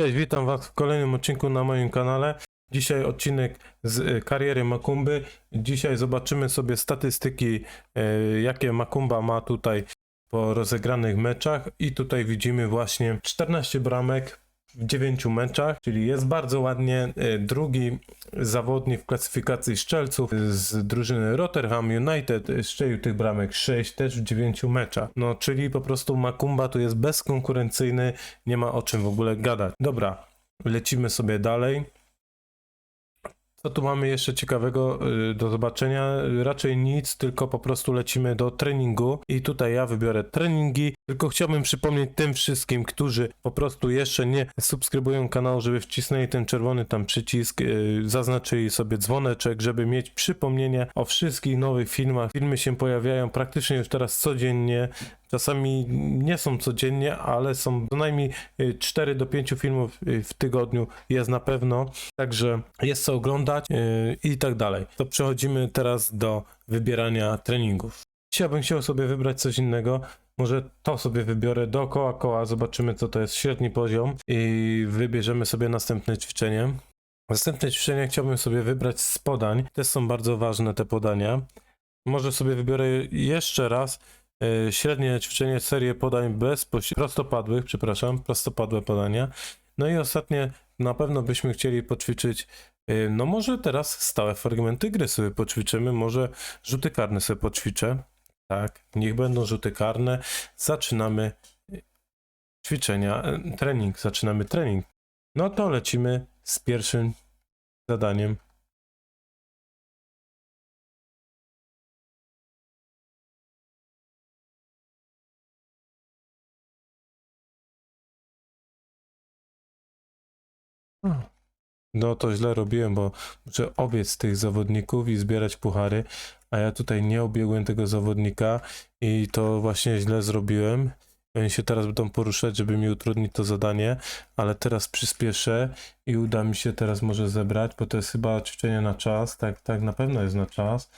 Cześć, witam Was w kolejnym odcinku na moim kanale. Dzisiaj odcinek z e, kariery Makumby. Dzisiaj zobaczymy sobie statystyki, e, jakie Makumba ma tutaj po rozegranych meczach. I tutaj widzimy właśnie 14 bramek w 9 meczach, czyli jest bardzo ładnie. E, Drugi zawodnik w klasyfikacji strzelców z drużyny Rotterdam United strzelił tych bramek 6 też w 9 meczach. No, czyli po prostu Makumba tu jest bezkonkurencyjny, nie ma o czym w ogóle gadać. Dobra, lecimy sobie dalej. Co tu mamy jeszcze ciekawego y, do zobaczenia? Raczej nic, tylko po prostu lecimy do treningu i tutaj ja wybiorę treningi. Tylko chciałbym przypomnieć tym wszystkim, którzy po prostu jeszcze nie subskrybują kanału, żeby wcisnęli ten czerwony tam przycisk, y, zaznaczyli sobie dzwoneczek, żeby mieć przypomnienie o wszystkich nowych filmach. Filmy się pojawiają praktycznie już teraz codziennie. Czasami nie są codziennie, ale są co najmniej y, 4 do 5 filmów y, w tygodniu jest na pewno. Także jest co oglądać yy, i tak dalej. To przechodzimy teraz do wybierania treningów. Dzisiaj bym chciał sobie wybrać coś innego. Może to sobie wybiorę dookoła koła, zobaczymy co to jest średni poziom i wybierzemy sobie następne ćwiczenie. Następne ćwiczenie chciałbym sobie wybrać z podań. Te są bardzo ważne, te podania. Może sobie wybiorę jeszcze raz e, średnie ćwiczenie, serię podań bezpośrednio, prostopadłych, przepraszam, prostopadłe podania. No i ostatnie, na pewno byśmy chcieli poćwiczyć, e, no może teraz stałe fragmenty gry sobie poćwiczymy, może rzuty karne sobie poćwiczę. Tak, niech będą rzuty karne. Zaczynamy e, ćwiczenia, e, trening, zaczynamy trening. No to lecimy z pierwszym zadaniem. No to źle robiłem, bo muszę obiec tych zawodników i zbierać puchary, a ja tutaj nie obiegłem tego zawodnika i to właśnie źle zrobiłem. Oni się teraz będą poruszać, żeby mi utrudnić to zadanie, ale teraz przyspieszę i uda mi się teraz może zebrać, bo to jest chyba ćwiczenie na czas, tak, tak na pewno jest na czas.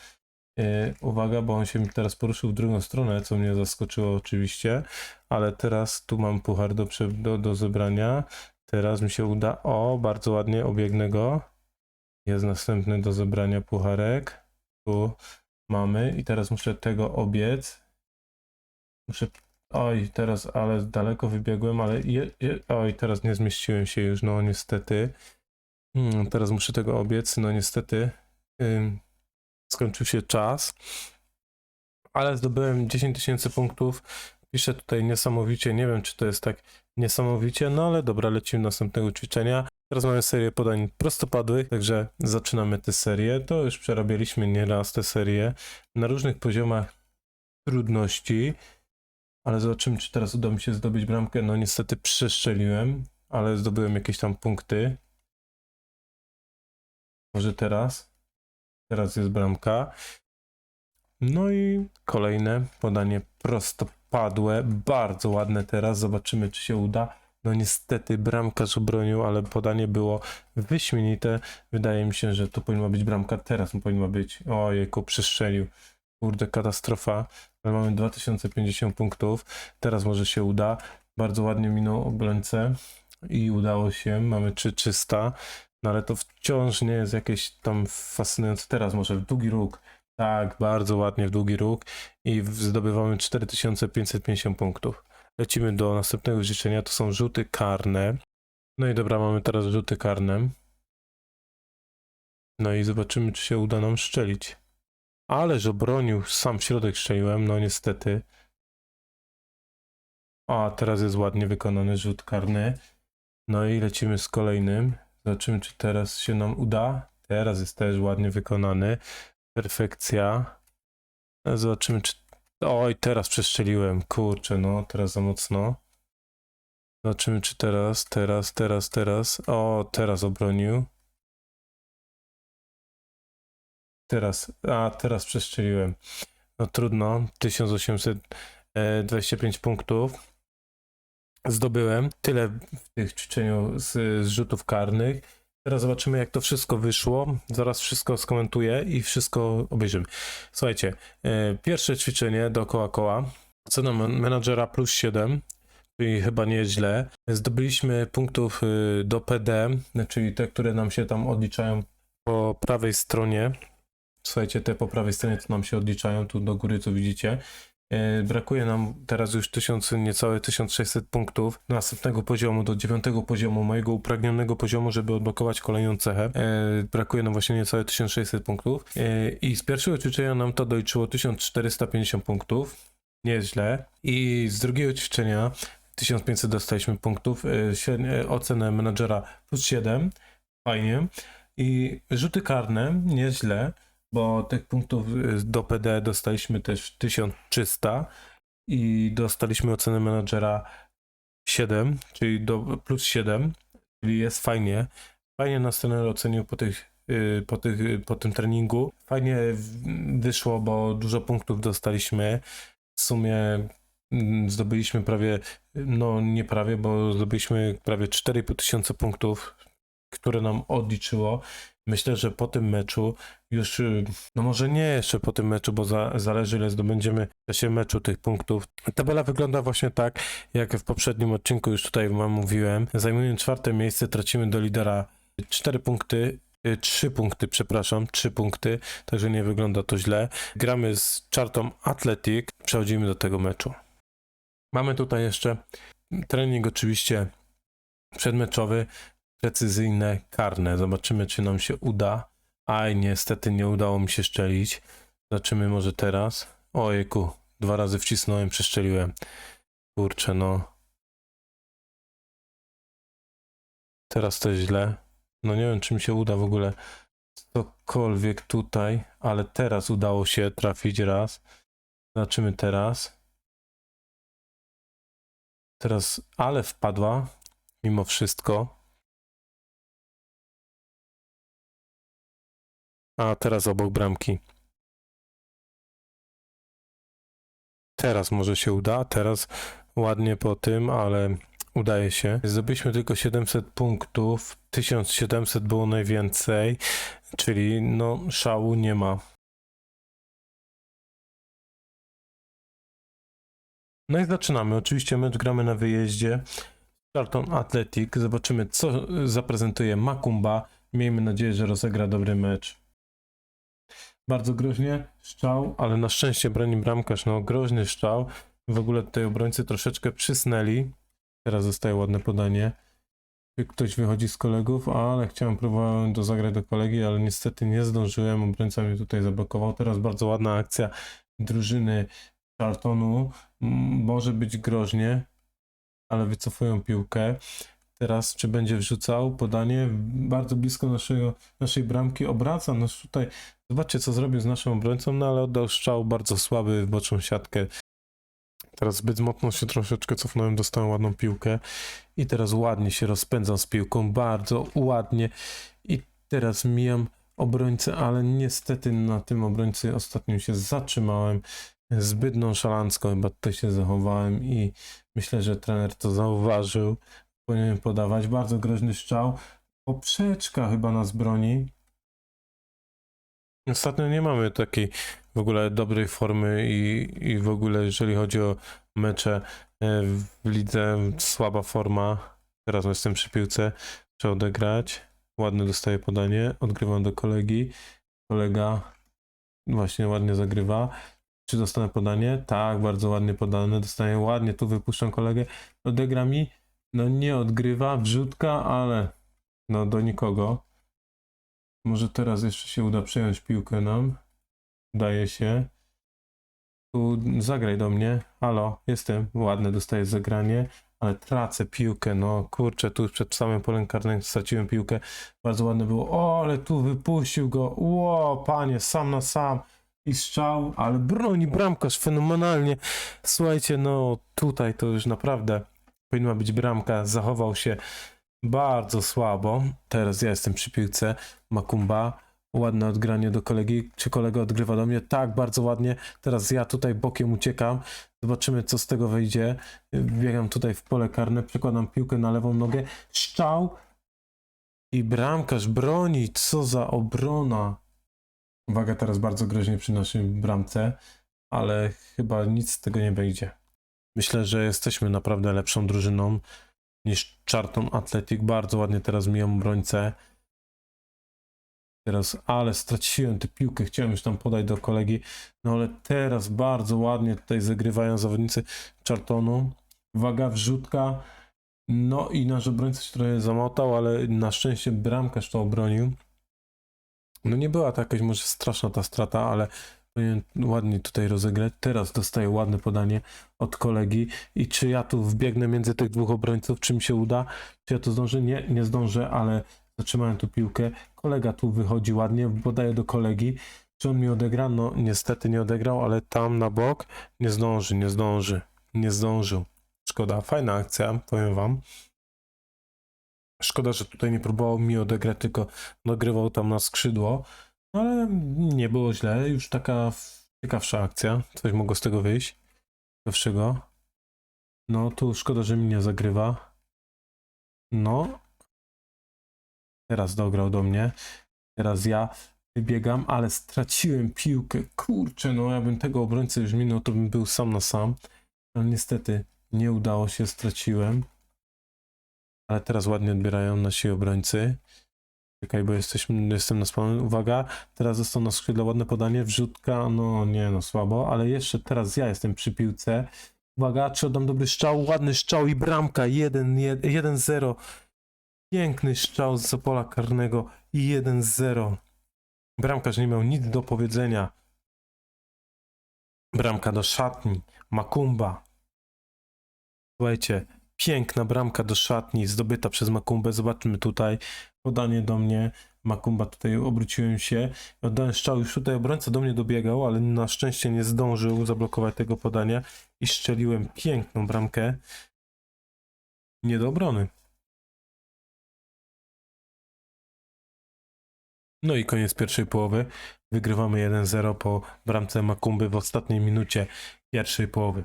Yy, uwaga, bo on się mi teraz poruszył w drugą stronę, co mnie zaskoczyło oczywiście, ale teraz tu mam puchar do, do, do zebrania. Teraz mi się uda. O, bardzo ładnie obiegnę go. Jest następny do zebrania pucharek. Tu mamy. I teraz muszę tego obiec. Muszę. Oj, teraz, ale daleko wybiegłem, ale. Je, je... Oj, teraz nie zmieściłem się już, no niestety. Hmm, teraz muszę tego obiec. No niestety. Ym, skończył się czas. Ale zdobyłem 10 tysięcy punktów. Piszę tutaj niesamowicie. Nie wiem, czy to jest tak niesamowicie, no ale dobra, lecimy do następnego ćwiczenia. Teraz mamy serię podań prostopadłych, także zaczynamy tę serię. To już przerabialiśmy nieraz tę serię na różnych poziomach trudności, ale zobaczymy, czy teraz uda mi się zdobyć bramkę. No niestety przeszczeliłem, ale zdobyłem jakieś tam punkty. Może teraz? Teraz jest bramka. No i kolejne podanie prostopadłe, bardzo ładne teraz, zobaczymy czy się uda. No niestety bramkarz obronił, ale podanie było wyśmienite. Wydaje mi się, że tu powinna być bramka, teraz powinna być. Ojejku, przestrzelił. Kurde, katastrofa. Ale mamy 2050 punktów, teraz może się uda. Bardzo ładnie minął obrońcę i udało się, mamy 3300. No ale to wciąż nie jest jakieś tam fascynujące. Teraz może w długi róg. Tak, bardzo ładnie w długi róg i zdobywamy 4550 punktów. Lecimy do następnego życzenia, to są rzuty karne. No i dobra, mamy teraz rzuty karne. No i zobaczymy, czy się uda nam szczelić. Ależ obronił, sam w środek strzeliłem, no niestety. A, teraz jest ładnie wykonany rzut karny. No i lecimy z kolejnym. Zobaczymy, czy teraz się nam uda. Teraz jest też ładnie wykonany. Perfekcja. Zobaczymy, czy. Oj, teraz przestrzeliłem. Kurczę, no, teraz za mocno. Zobaczymy, czy teraz, teraz, teraz, teraz. O, teraz obronił. Teraz, a teraz przestrzeliłem. No trudno. 1825 punktów zdobyłem. Tyle w tych ćwiczeniu z, z rzutów karnych. Teraz zobaczymy, jak to wszystko wyszło. Zaraz wszystko skomentuję i wszystko obejrzymy. Słuchajcie, e, pierwsze ćwiczenie dookoła koła. Cena men- menadżera plus 7, czyli chyba nie jest źle. Zdobyliśmy punktów y, do PD, czyli te, które nam się tam odliczają po prawej stronie. Słuchajcie, te po prawej stronie to nam się odliczają, tu do góry co widzicie. E, Brakuje nam teraz już 1000, niecałe 1600 punktów do następnego poziomu, do dziewiątego poziomu, mojego upragnionego poziomu, żeby odblokować kolejną cechę. E, Brakuje nam właśnie niecałe 1600 punktów. E, I z pierwszego ćwiczenia nam to doliczyło 1450 punktów. Nie jest źle. I z drugiego ćwiczenia 1500 dostaliśmy punktów. Ocenę menadżera plus 7. Fajnie. I rzuty karne, nie jest źle bo tych punktów y, do PD dostaliśmy też 1300 i dostaliśmy ocenę menadżera 7, czyli do plus 7, czyli jest fajnie. Fajnie nas trener ocenił po tych y, po, tych, y, po tym treningu. Fajnie wyszło, bo dużo punktów dostaliśmy. W sumie mm, zdobyliśmy prawie, no nie prawie, bo zdobyliśmy prawie 4,5 tysiąca punktów, które nam odliczyło. Myślę, że po tym meczu już, y, no może nie jeszcze po tym meczu, bo za, zależy ile zdobędziemy w czasie meczu tych punktów. Tabela wygląda właśnie tak, jak w poprzednim odcinku już tutaj wam mówiłem. Zajmując czwarte miejsce tracimy do lidera 4 punkty, 3 punkty, przepraszam, 3 punkty, także nie wygląda to źle. Gramy z czartą Athletic, przechodzimy do tego meczu. Mamy tutaj jeszcze trening oczywiście przedmeczowy, precyzyjne, karne. Zobaczymy, czy nam się uda. Aj, niestety nie udało mi się szczelić. Zobaczymy może teraz. Ojejku, dwa razy wcisnąłem, przeszczeliłem. Kurczę, no. Teraz to źle. No nie wiem, czy mi się uda w ogóle cokolwiek tutaj, ale teraz udało się trafić raz. Zobaczymy teraz. Teraz, ale wpadła, mimo wszystko. A teraz obok bramki. Teraz może się uda, teraz ładnie po tym, ale udaje się. Zdobyliśmy tylko 700 punktów, 1700 było najwięcej, czyli no szału nie ma. No i zaczynamy. Oczywiście mecz gramy na wyjeździe. Charlton Athletic. Zobaczymy, co zaprezentuje Makumba. Miejmy nadzieję, że rozegra dobry mecz. Bardzo groźnie, szczał, ale na szczęście broni bramkarz, no groźny szczał. W ogóle tutaj obrońcy troszeczkę przysnęli. Teraz zostaje ładne podanie. Ktoś wychodzi z kolegów, ale chciałem próbować do zagrać do kolegi, ale niestety nie zdążyłem. Obrońca mnie tutaj zablokował. Teraz bardzo ładna akcja drużyny Charltonu. M, Może być groźnie, ale wycofują piłkę. Teraz czy będzie wrzucał podanie bardzo blisko naszego, naszej bramki, obraca nas tutaj. Zobaczcie co zrobił z naszym obrońcą, no ale oddał strzał bardzo słaby w boczną siatkę. Teraz zbyt mocno się troszeczkę cofnąłem, dostałem ładną piłkę i teraz ładnie się rozpędzam z piłką, bardzo ładnie i teraz mijam obrońcę, ale niestety na tym obrońcy ostatnio się zatrzymałem. Zbyt nonszalancko chyba tutaj się zachowałem i myślę, że trener to zauważył. Powinien podawać. Bardzo groźny strzał. Poprzeczka chyba nas broni. Ostatnio nie mamy takiej w ogóle dobrej formy i, i w ogóle jeżeli chodzi o mecze e, w lidze, słaba forma. Teraz jestem przy piłce, trzeba odegrać. Ładne dostaje podanie, odgrywam do kolegi. Kolega właśnie ładnie zagrywa. Czy dostanę podanie? Tak, bardzo ładnie podane. Dostaję ładnie, tu wypuszczam kolegę. Odegra mi. No nie odgrywa, wrzutka, ale no do nikogo. Może teraz jeszcze się uda przejąć piłkę nam. Udaje się. Tu zagraj do mnie. Halo, jestem. Ładne dostaję zagranie, ale tracę piłkę. No kurczę, tu przed samym polem karnym straciłem piłkę. Bardzo ładne było. O, ale tu wypuścił go. Ło, panie, sam na sam. I strzał, ale broni bramkarz fenomenalnie. Słuchajcie, no tutaj to już naprawdę powinna być bramka. Zachował się bardzo słabo. Teraz ja jestem przy piłce. Makumba. Ładne odgranie do kolegi. Czy kolega odgrywa do mnie? Tak, bardzo ładnie. Teraz ja tutaj bokiem uciekam. Zobaczymy, co z tego wyjdzie. Biegam tutaj w pole karne, przekładam piłkę na lewą nogę. Szczał. I bramkarz broni. Co za obrona. Uwaga, teraz bardzo groźnie przy naszej bramce, ale chyba nic z tego nie wyjdzie. Myślę, że jesteśmy naprawdę lepszą drużyną niż Charlton Athletic. Bardzo ładnie teraz miją obrońcę. Teraz, ale straciłem tę piłkę, chciałem już tam podać do kolegi, no ale teraz bardzo ładnie tutaj zagrywają zawodnicy Charltonu. Uwaga, wrzutka. No i nasz obrońca się trochę zamotał, ale na szczęście bramkarz to obronił. No nie była to jakaś może straszna ta strata, ale ładnie tutaj rozegrać. Teraz dostaję ładne podanie od kolegi i czy ja tu wbiegnę między tych dwóch obrońców, czy mi się uda? Czy ja to zdążę? Nie, nie zdążę, ale zatrzymałem tu piłkę. Kolega tu wychodzi ładnie, podaję do kolegi. Czy on mi odegra? No niestety nie odegrał, ale tam na bok nie zdąży, nie zdąży, nie zdążył. Szkoda, fajna akcja, powiem wam. Szkoda, że tutaj nie próbował mi odegrać, tylko dogrywał tam na skrzydło. No ale nie było źle, już taka ciekawsza akcja. Coś mogło z tego wyjść. Ciekawszego. No tu szkoda, że mi nie zagrywa. No. Teraz dograł do mnie. Teraz ja wybiegam, ale straciłem piłkę. Kurczę, no jakbym tego obrońcę już minął, to bym był sam na sam. Ale niestety nie udało się, straciłem. Ale teraz ładnie odbierają nasi obrońcy. Czekaj, bo jesteśmy, jestem na spawnie. Uwaga, teraz został na skrzydle ładne podanie, wrzutka, no nie no, słabo, ale jeszcze teraz ja jestem przy piłce. Uwaga, czy oddam dobry strzał, ładny strzał i bramka, 1-0. Piękny strzał z pola karnego i 1-0. Bramkarz nie miał nic do powiedzenia. Bramka do szatni, Makumba. Słuchajcie, piękna bramka do szatni zdobyta przez Makumbę. Zobaczmy tutaj podanie do mnie. Makumba tutaj obróciłem się. Oddałem strzał, już tutaj obrońca do mnie dobiegał, ale na szczęście nie zdążył zablokować tego podania i strzeliłem piękną bramkę. Nie do obrony. No i koniec pierwszej połowy. Wygrywamy 1-0 po bramce Makumby w ostatniej minucie pierwszej połowy.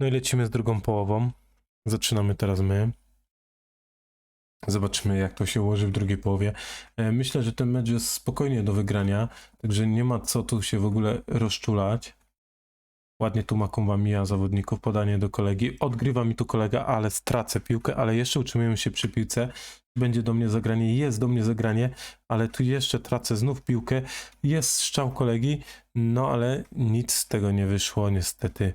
No i lecimy z drugą połową. Zaczynamy teraz my. Zobaczymy, jak to się ułoży w drugiej połowie. E, Myślę, że ten mecz jest spokojnie do wygrania, także nie ma co tu się w ogóle rozczulać. Ładnie tu Makumba mija zawodników, podanie do kolegi. Odgrywa mi tu kolega, ale stracę piłkę, ale jeszcze utrzymujemy się przy piłce. Będzie do mnie zagranie, jest do mnie zagranie, ale tu jeszcze tracę znów piłkę. Jest strzał kolegi, no ale nic z tego nie wyszło niestety.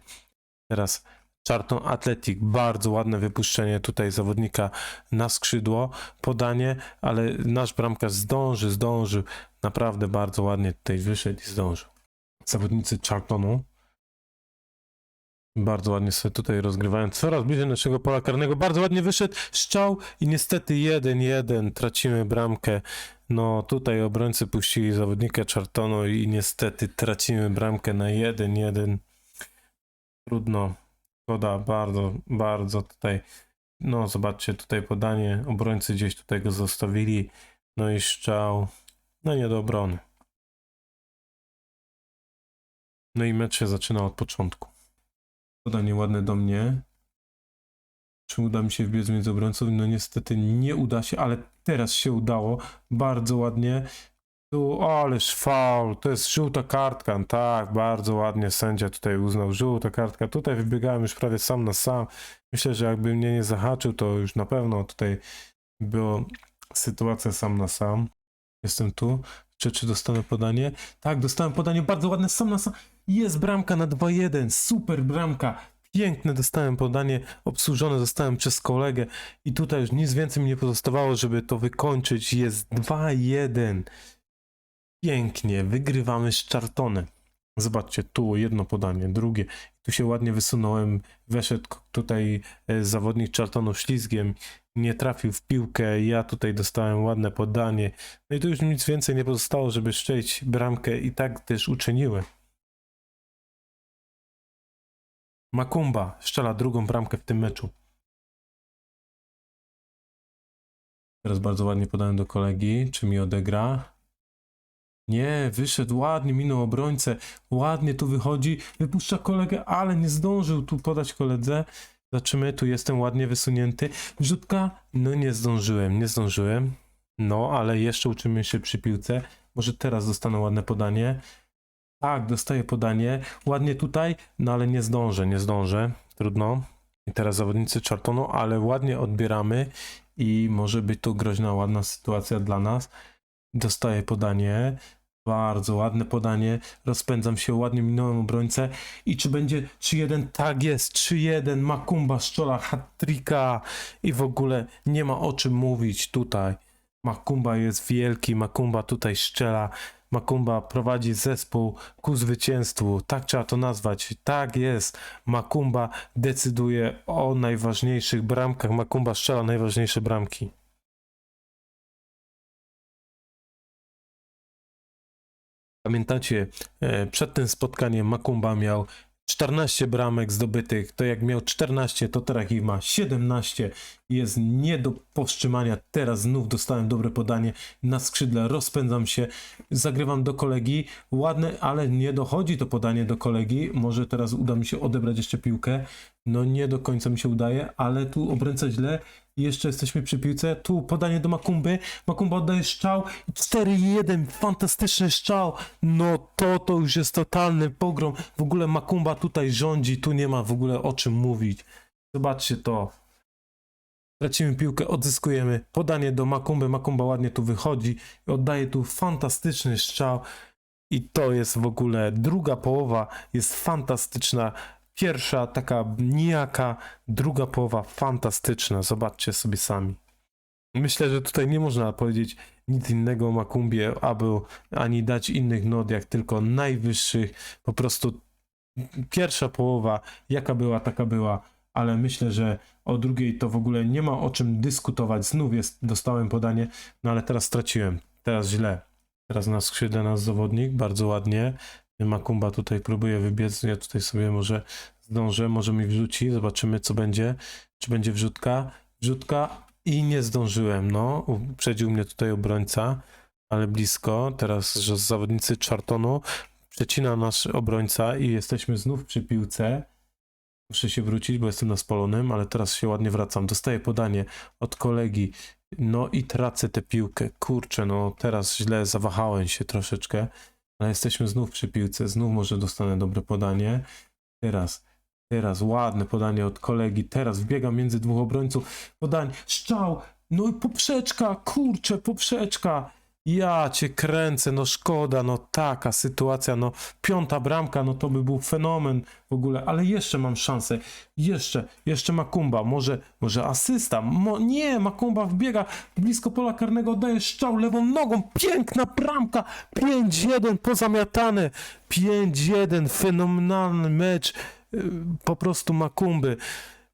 Teraz Charlton Athletic, bardzo ładne wypuszczenie tutaj zawodnika na skrzydło, podanie, ale nasz bramkarz zdąży, zdążył, naprawdę bardzo ładnie tutaj wyszedł i zdążył. Zawodnicy Charltonu bardzo ładnie sobie tutaj rozgrywają, coraz bliżej naszego pola karnego, bardzo ładnie wyszedł strzał i niestety 1-1, tracimy bramkę. No tutaj obrońcy puścili zawodnika Charltonu i niestety tracimy bramkę na 1-1. Trudno. Szkoda, bardzo, bardzo tutaj. No, zobaczcie, tutaj podanie. Obrońcy gdzieś tutaj go zostawili. No i strzał. No nie do obrony. No i mecz się zaczyna od początku. Podanie ładne do mnie. Czy uda mi się wbiec między obrońców? No niestety nie uda się, ale teraz się udało. Bardzo ładnie. Tu, ależ faul, to jest żółta kartka, tak, bardzo ładnie sędzia tutaj uznał, żółta kartka, tutaj wybiegałem już prawie sam na sam, myślę, że jakby mnie nie zahaczył, to już na pewno tutaj była sytuacja sam na sam, jestem tu, czy, czy dostanę podanie? Tak, dostałem podanie, bardzo ładne, sam na sam, jest bramka na 2-1, super bramka, piękne dostałem podanie, obsłużone zostałem przez kolegę. I tutaj już nic więcej mi nie pozostawało, żeby to wykończyć, jest 2-1, Pięknie, wygrywamy z Chartonem. Zobaczcie, tu jedno podanie, drugie. Tu się ładnie wysunąłem, weszedł tutaj e, zawodnik Chartonu ślizgiem, nie trafił w piłkę, ja tutaj dostałem ładne podanie. No i tu już nic więcej nie pozostało, żeby szczelić bramkę i tak też uczyniłem. Makumba strzela drugą bramkę w tym meczu. Teraz bardzo ładnie podałem do kolegi, czy mi odegra. Nie, wyszedł ładnie, minął obrońcę, ładnie tu wychodzi, wypuszcza kolegę, ale nie zdążył tu podać koledze. Zobaczymy, tu jestem ładnie wysunięty. Wrzutka, no nie zdążyłem, nie zdążyłem. No, ale jeszcze uczymy się przy piłce. Może teraz dostanę ładne podanie. Tak, dostaję podanie. Ładnie tutaj, no ale nie zdążę, nie zdążę. trudno. I teraz zawodnicy Chartonu, ale ładnie odbieramy i może być to groźna, ładna sytuacja dla nas. Dostaję podanie, bardzo ładne podanie, rozpędzam się, ładnie minąłem obrońcę i czy będzie 3-1? Tak jest, 3-1, Makumba szczola hat-tricka i w ogóle nie ma o czym mówić tutaj. Makumba jest wielki, Makumba tutaj szczela, Makumba prowadzi zespół ku zwycięstwu, tak trzeba to nazwać, tak jest. Makumba decyduje o najważniejszych bramkach, Makumba strzela najważniejsze bramki. Pamiętacie, e, przed tym spotkaniem Makumba miał 14 bramek zdobytych. To jak miał 14, to teraz ich ma 17. Jest nie do powstrzymania. Teraz znów dostałem dobre podanie na skrzydle. Rozpędzam się, zagrywam do kolegi. Ładne, ale nie dochodzi to podanie do kolegi. Może teraz uda mi się odebrać jeszcze piłkę. No nie do końca mi się udaje, ale tu obręca źle. Jeszcze jesteśmy przy piłce. Tu podanie do Makumby. Makumba oddaje strzał. 4-1. Fantastyczny strzał. No to to już jest totalny pogrom. W ogóle Makumba tutaj rządzi. Tu nie ma w ogóle o czym mówić. Zobaczcie to. Tracimy piłkę, odzyskujemy. Podanie do Makumby. Makumba ładnie tu wychodzi. I oddaje tu fantastyczny strzał. I to jest w ogóle druga połowa. Jest fantastyczna. Pierwsza taka nijaka, druga połowa fantastyczna. Zobaczcie sobie sami. Myślę, że tutaj nie można powiedzieć nic innego o Makumbie, aby ani dać innych not, jak tylko najwyższych. Po prostu pierwsza połowa, jaka była, taka była, ale myślę, że o drugiej to w ogóle nie ma o czym dyskutować. Znów jest, dostałem podanie, no ale teraz straciłem. Teraz źle. Teraz na skrzydle nasz zawodnik, bardzo ładnie. Makumba tutaj próbuje wybiec, ja tutaj sobie może zdążę, może mi wrzuci, zobaczymy co będzie, czy będzie wrzutka, wrzutka i nie zdążyłem, no, uprzedził mnie tutaj obrońca, ale blisko, teraz że zawodnicy Chartonu, przecina nasz obrońca i jesteśmy znów przy piłce, muszę się wrócić, bo jestem na spalonym, ale teraz się ładnie wracam, dostaję podanie od kolegi, no i tracę tę piłkę, kurczę, no teraz źle zawahałem się troszeczkę, ale jesteśmy znów przy piłce, znów może dostanę dobre podanie. Teraz, teraz ładne podanie od kolegi, teraz wbiegam między dwóch obrońców, podanie, strzał, no i poprzeczka, kurczę, poprzeczka. Ja cię kręcę, no szkoda, no taka sytuacja, no piąta bramka, no to by był fenomen w ogóle, ale jeszcze mam szansę, jeszcze, jeszcze Makumba, może, może asysta, Mo, nie, Makumba wbiega blisko pola karnego, oddaje strzał lewą nogą, piękna bramka, 5-1 pozamiatane, 5-1, fenomenalny mecz, yy, po prostu Makumby.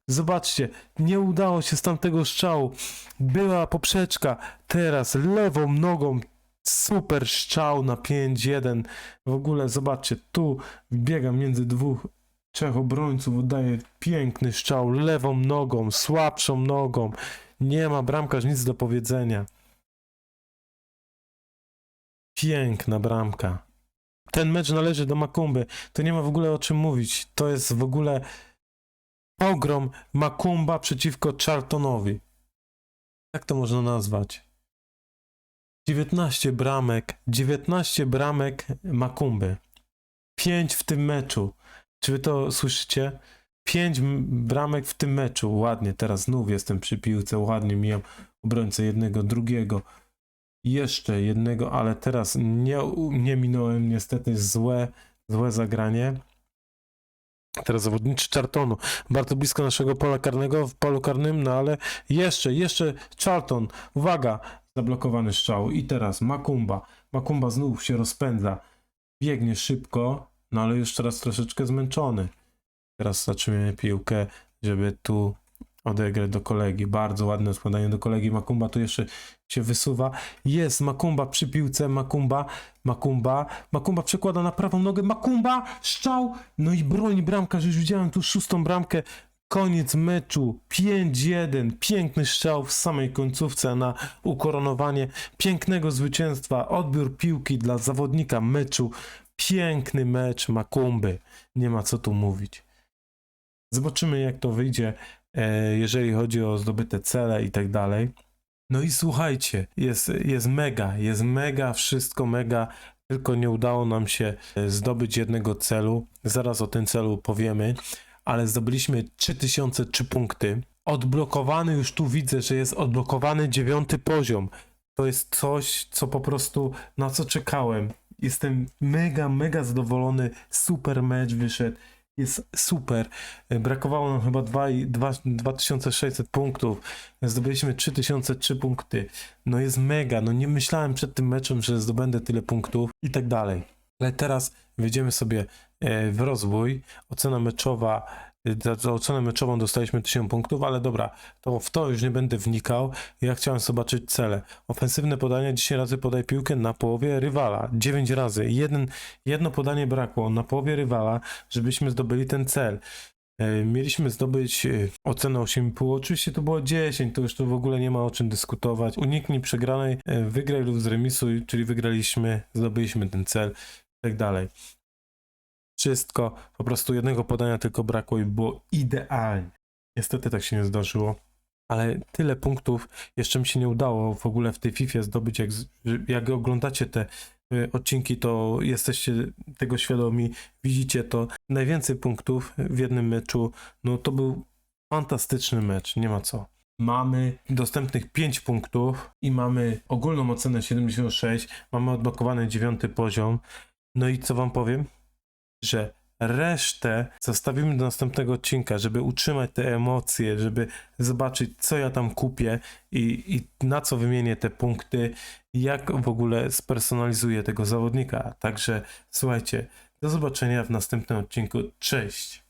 Zobaczcie, nie udało się z tamtego strzału. Była poprzeczka, teraz lewą nogą. Super strzał na 5-1. W ogóle zobaczcie, tu biegam między dwóch, trzech obrońców, oddaje piękny strzał lewą nogą, słabszą nogą. Nie ma bramkarz nic do powiedzenia. Piękna bramka. Ten mecz należy do Makumby. To nie ma w ogóle o czym mówić. To jest w ogóle pogrom Makumba przeciwko Charltonowi. Jak to można nazwać? 19 bramek, 19 bramek Makumby. 5 w tym meczu. Czy wy to słyszycie? 5 bramek w tym meczu. Ładnie, teraz znów jestem przy piłce, ładnie mijam obrońcę jednego, drugiego. Jeszcze jednego, ale teraz nie, nie minąłem niestety złe, złe zagranie. Teraz zawodniczy Chartonu. Bardzo blisko naszego pola karnego w polu karnym, no ale jeszcze, jeszcze Charlton. Uwaga, zablokowany strzał. I teraz Makumba. Makumba znów się rozpędza. Biegnie szybko, no ale już teraz troszeczkę zmęczony. Teraz zatrzymujemy piłkę, żeby tu odegrać do kolegi. Bardzo ładne składanie do kolegi. Makumba tu jeszcze się wysuwa. Jest Makumba przy piłce. Makumba, Makumba. Makumba przekłada na prawą nogę. Makumba, strzał. No i broni bramkarz. Już widziałem tu szóstą bramkę. Koniec meczu. 5-1. Piękny strzał w samej końcówce na ukoronowanie pięknego zwycięstwa. Odbiór piłki dla zawodnika meczu. Piękny mecz Makumby. Nie ma co tu mówić. Zobaczymy, jak to wyjdzie, jeżeli chodzi o zdobyte cele i tak dalej. No i słuchajcie, jest, jest mega, jest mega, wszystko mega, tylko nie udało nam się e, zdobyć jednego celu. Zaraz o tym celu powiemy, ale zdobyliśmy 3003 punkty. Odblokowany już tu widzę, że jest odblokowany dziewiąty poziom. To jest coś, co po prostu na co czekałem. Jestem mega, mega zadowolony. Super mecz wyszedł. Jest super. E, Brakowało nam chyba 2, i- dwa- 2600 punktów. Zdobyliśmy 3003 punkty. No jest mega. No nie myślałem przed tym meczem, że zdobędę tyle punktów i tak dalej. Ale teraz wejdziemy sobie e, w rozwój. Ocena meczowa. Za, za ocenę meczową dostaliśmy 1000 punktów, ale dobra, to w to już nie będę wnikał. Ja chciałem zobaczyć cele. Ofensywne podanie 10 razy podaj piłkę na połowie rywala. 9 razy. Jeden, jedno podanie brakło na połowie rywala, żebyśmy zdobyli ten cel. E, Mieliśmy zdobyć e, ocenę 8,5. Oczywiście to było 10, to już tu w ogóle nie ma o czym dyskutować. Uniknij przegranej, e, wygraj lub zremisuj, czyli wygraliśmy, zdobyliśmy ten cel i tak dalej. Wszystko, po prostu jednego podania tylko brakło i było idealnie. Niestety tak się nie zdarzyło. Ale tyle punktów jeszcze mi się nie udało w ogóle w tej FIFA zdobyć. Jak, jak oglądacie te y, odcinki, to jesteście tego świadomi, widzicie to. Najwięcej punktów w jednym meczu, no to był fantastyczny mecz, nie ma co. Mamy dostępnych 5 punktów i mamy ogólną ocenę 76, mamy odblokowany dziewiąty poziom. No i co wam powiem? Że resztę zostawimy do następnego odcinka, żeby utrzymać te emocje, żeby zobaczyć, co ja tam kupię i, i na co wymienię te punkty, jak w ogóle spersonalizuję tego zawodnika. Także słuchajcie, do zobaczenia w następnym odcinku. Cześć!